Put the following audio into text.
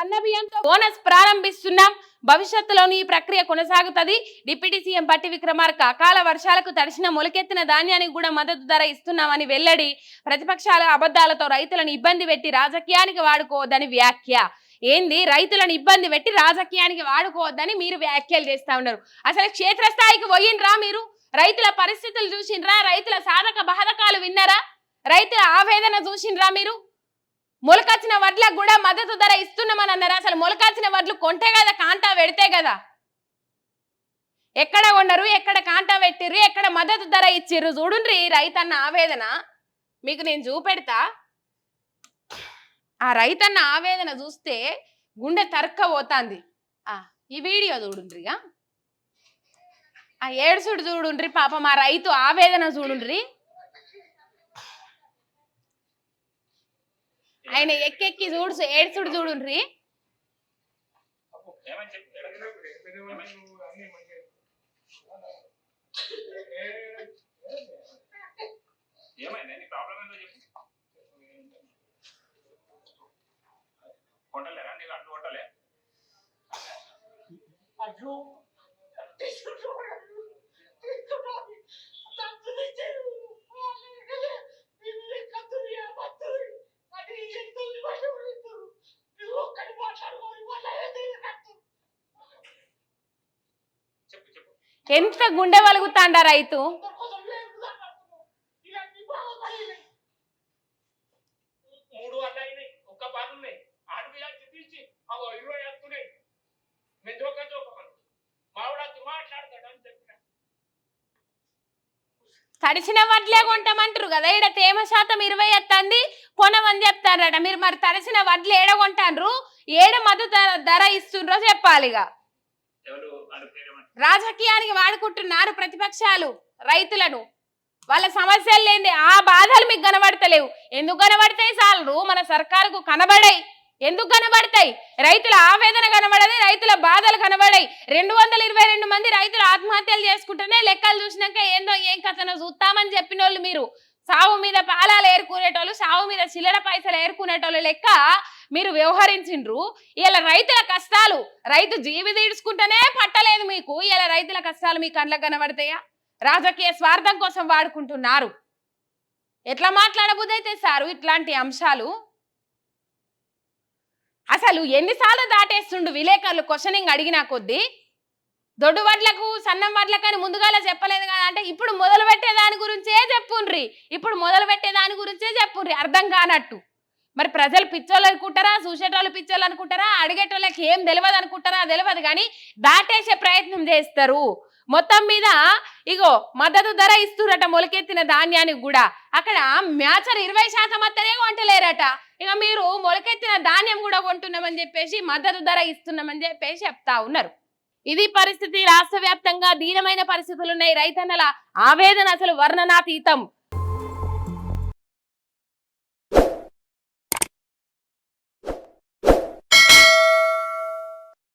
సీఎంతో bonus ప్రారంభిస్తున్నాం. భవిష్యత్తులోని ఈ ప్రక్రియ కొనసాగుతుంది. డిప్యూటీ సీఎం పట్టి విక్రమార్క అకాల వర్షాలకు తడిసిన మొలకెత్తిన ధాన్యానికి కూడా మద్దతు ధర ఇస్తున్నామని వెల్లడి. ప్రతిపక్షాల అబద్ధాలతో రైతులను ఇబ్బంది పెట్టి రాజకీయానికి వాడుకోవద్దని వ్యాఖ్య. ఏంది? రైతులను ఇబ్బంది పెట్టి రాజకీయానికి వాడుకోవద్దని మీరు వ్యాఖ్యలు చేస్తా ఉన్నారు. అసలు క్షేత్రస్థాయికి పోయినరా మీరు? రైతుల పరిస్థితులు చూసిండ్రా రైతుల సాధక బాధకాలు విన్నారా? రైతుల ఆవేదన చూసిండ్రా మీరు? మొలకాల్చిన వడ్లకు కూడా మద్దతు ధర ఇస్తున్నామని అన్నారు. అసలు మొలకాల్చిన వడ్లు కొంటే కదా కాంటా పెడితే కదా? ఎక్కడ కొన్నారు ఎక్కడ కాంటా పెట్టిర్రు ఎక్కడ మద్దతు ధర ఇచ్చిర్రు చూడుండ్రి రైతన్న ఆవేదన. మీకు నేను చూపెడతా. ఆ రైతన్న ఆవేదన చూస్తే గుండె తరక్క పోతాంది ఆ ఈ వీడియో చూడుండ్రిగా ఆ ఏడుసుడు చూడుండ్రి పాపం ఆ రైతు ఆవేదన చూడుండ్రి. ఆయన ఎక్కెక్కి చూడు ఏడుసుడు చూడుండ్రి. ఏమని మావిడచ్చి మాట్లాడతాడు అని చెప్పిన. తడిసిన వడ్లే కొంటామంటారు కదా ఈడ తేమ శాతం ఇరవై ఎత్తంది కొనమని చెప్తారట మీరు మరి తడిసిన వడ్లు ఏడ కొంటాండ్రు? ఏడ మద్దతు ధర- ఇస్తుండ్రో చెప్పాలి ఇక ఎవరు? రాజకీయానికి వాడుకుంటున్నారు ప్రతిపక్షాలు రైతులను. వాళ్ళ సమస్యలు లేని ఆ బాధలు మీకు కనబడతలేవు. ఎందుకు కనబడతాయి చాలు మన సర్కారుకు కనబడాయి. ఎందుకు కనబడతాయి? రైతుల ఆవేదన కనబడది రైతుల బాధలు కనబడాయి. రెండు వందల ఇరవై రెండు మంది రైతులు ఆత్మహత్యలు చేసుకుంటేనే లెక్కలు చూసినాక ఏందో ఏం కథనో చూస్తామని చెప్పిన వాళ్ళు మీరు. సావు మీద పాలాలు ఏరుకునేటోళ్ళు సావు మీద చిల్లర పైసలు ఏరుకునేటోళ్ళు లెక్క మీరు వ్యవహరించిండ్రు. ఇలా రైతుల కష్టాలు రైతు జీవి తీడ్చుకుంటేనే పట్టలేదు మీకు. ఇలా రైతుల కష్టాలు మీ కళ్ళకు కనబడతాయా? రాజకీయ స్వార్థం కోసం వాడుకుంటున్నారు. ఎట్లా మాట్లాడబుద్దైతే సారు ఇట్లాంటి అంశాలు? అసలు ఎన్నిసార్లు దాటేస్తుండు విలేకరులు క్వశ్చనింగ్ అడిగినా కొద్దీ? దొడ్డు వడ్లకు సన్నం వడ్లకని ముందుగాల చెప్పలేదు కదా అంటే ఇప్పుడు మొదలు పెట్టే దాని గురించే చెప్పుండ్రి. ఇప్పుడు మొదలు పెట్టే దాని గురించే చెప్పుండ్రి. అర్థం కానట్టు. మరి ప్రజలు పిచ్చోళ్ళు అనుకుంటారా? చూసేటోళ్ళు పిచ్చోళ్ళు అనుకుంటారా? అడిగేటోళ్ళకి ఏం తెలియదు అనుకుంటారా? తెలియదు కానీ దాటేసే ప్రయత్నం చేస్తారు. మొత్తం మీద ఇగో మద్దతు ధర ఇస్తురట మొలకెత్తిన ధాన్యానికి కూడా. అక్కడ మ్యాచర్ ఇరవై శాతం అత్తనే కొంటలేరట. ఇక మీరు మొలకెత్తిన ధాన్యం కూడా కొంటున్నామని చెప్పేసి మద్దతు ధర ఇస్తున్నామని చెప్పేసి చెప్తా ఉన్నారు. ఇది పరిస్థితి రాష్ట్ర వ్యాప్తంగా దీనమైన పరిస్థితులు ఉన్నాయి రైతన్నల ఆవేదన అసలు వర్ణనాతీతం.